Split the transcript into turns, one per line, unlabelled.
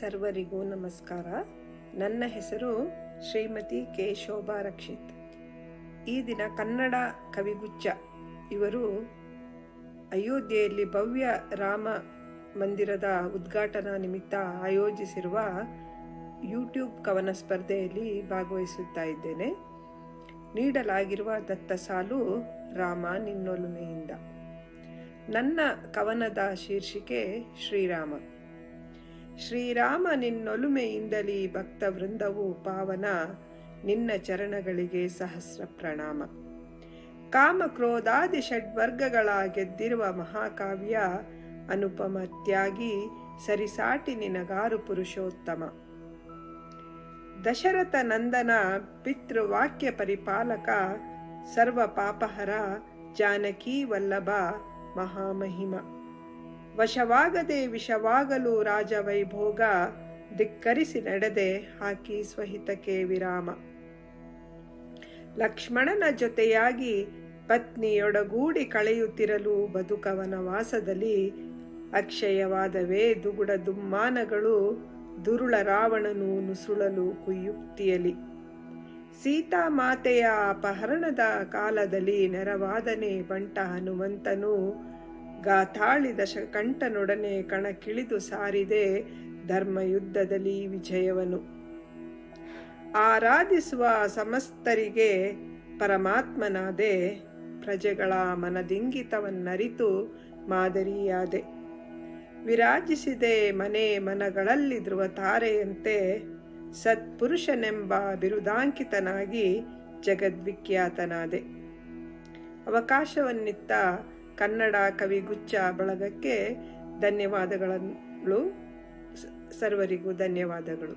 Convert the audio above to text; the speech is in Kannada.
ಸರ್ವರಿಗೂ ನಮಸ್ಕಾರ. ನನ್ನ ಹೆಸರು ಶ್ರೀಮತಿ ಕೆ ಶೋಭಾ ರಕ್ಷಿತ್. ಈ ದಿನ ಕನ್ನಡ ಕವಿಗುಚ್ಚ ಇವರು ಅಯೋಧ್ಯೆಯಲ್ಲಿ ಭವ್ಯ ರಾಮ ಮಂದಿರದ ಉದ್ಘಾಟನಾ ನಿಮಿತ್ತ ಆಯೋಜಿಸಿರುವ ಯೂಟ್ಯೂಬ್ ಕವನ ಸ್ಪರ್ಧೆಯಲ್ಲಿ ಭಾಗವಹಿಸುತ್ತಾ ಇದ್ದೇನೆ. ನೀಡಲಾಗಿರುವ ದತ್ತ ಸಾಲು ರಾಮ ನಿನ್ನೊಲುಮೆಯಿಂದ. ನನ್ನ ಕವನದ ಶೀರ್ಷಿಕೆ ಶ್ರೀರಾಮ. ಶ್ರೀರಾಮ ನಿನ್ನೊಲುಮೆಯಿಂದಲೇ ಭಕ್ತ ವೃಂದವು ಪಾವನ, ನಿನ್ನ ಚರಣಗಳಿಗೆ ಸಹಸ್ರ ಪ್ರಣಾಮ. ಕಾಮ ಕ್ರೋಧಾದಿ ಷಡ್ವರ್ಗಗಳ ಗೆದ್ದಿರುವ ಮಹಾಕಾವ್ಯ ಅನುಪಮ ತ್ಯಾಗಿ ಸರಿಸಾಟಿ ನಿನಗಾರು ಪುರುಷೋತ್ತಮ. ದಶರಥ ನಂದನ ಪಿತೃವಾಕ್ಯ ಪರಿಪಾಲಕ ಸರ್ವ ಪಾಪಹರ ಜಾನಕಿ ವಲ್ಲಭ ಮಹಾಮಹಿಮ. ವಶವಾಗದೆ ವಿಷವಾಗಲು ರಾಜವೈಭೋಗ ಧಿಕ್ಕರಿಸಿ ನಡೆದೆ ಹಾಕಿ ಸ್ವಹಿತಕ್ಕೆ ವಿರಾಮ. ಲಕ್ಷ್ಮಣನ ಜೊತೆಯಾಗಿ ಪತ್ನಿಯೊಡಗೂಡಿ ಕಳೆಯುತ್ತಿರಲು ಬದುಕವನ ವಾಸದಲ್ಲಿ ಅಕ್ಷಯವಾದವೇ ದುಗುಡ ದುಮ್ಮಾನಗಳು ದುರುಳ ರಾವಣನು ನುಸುಳಲು ಕುಯ್ಯುಕ್ತಿಯಲಿ ಸೀತಾ ಮಾತೆಯ ಅಪಹರಣದ ಕಾಲದಲ್ಲಿ ನೆರವಾದನೆ ಬಂಟ ಹನುಮಂತನು ಗಾಥಾಳಿದ ಕಂಠನೊಡನೆ ಕಣಕ್ಕಿಳಿದು ಸಾರಿದೆ ಧರ್ಮಯುದ್ಧದಲ್ಲಿ ವಿಜಯವನು. ಆರಾಧಿಸುವ ಸಮಸ್ತರಿಗೆ ಪರಮಾತ್ಮನಾದೆ, ಪ್ರಜೆಗಳ ಮನದಿಂಗಿತವನ್ನರಿತು ಮಾದರಿಯಾದೆ. ವಿರಾಜಿಸಿದೆ ಮನೆ ಮನಗಳಲ್ಲಿ ಧ್ರುವ ತಾರೆಯಂತೆ ಸತ್ಪುರುಷನೆಂಬ ಬಿರುದಾಂಕಿತನಾಗಿ ಜಗದ್ವಿಖ್ಯಾತನಾದೆ. ಅವಕಾಶವನ್ನಿತ್ತ ಕನ್ನಡ ಕವಿ ಗುಚ್ಚ ಬಳಗಕ್ಕೆ ಧನ್ಯವಾದಗಳು ಸರ್ವರಿಗೂ ಧನ್ಯವಾದಗಳು.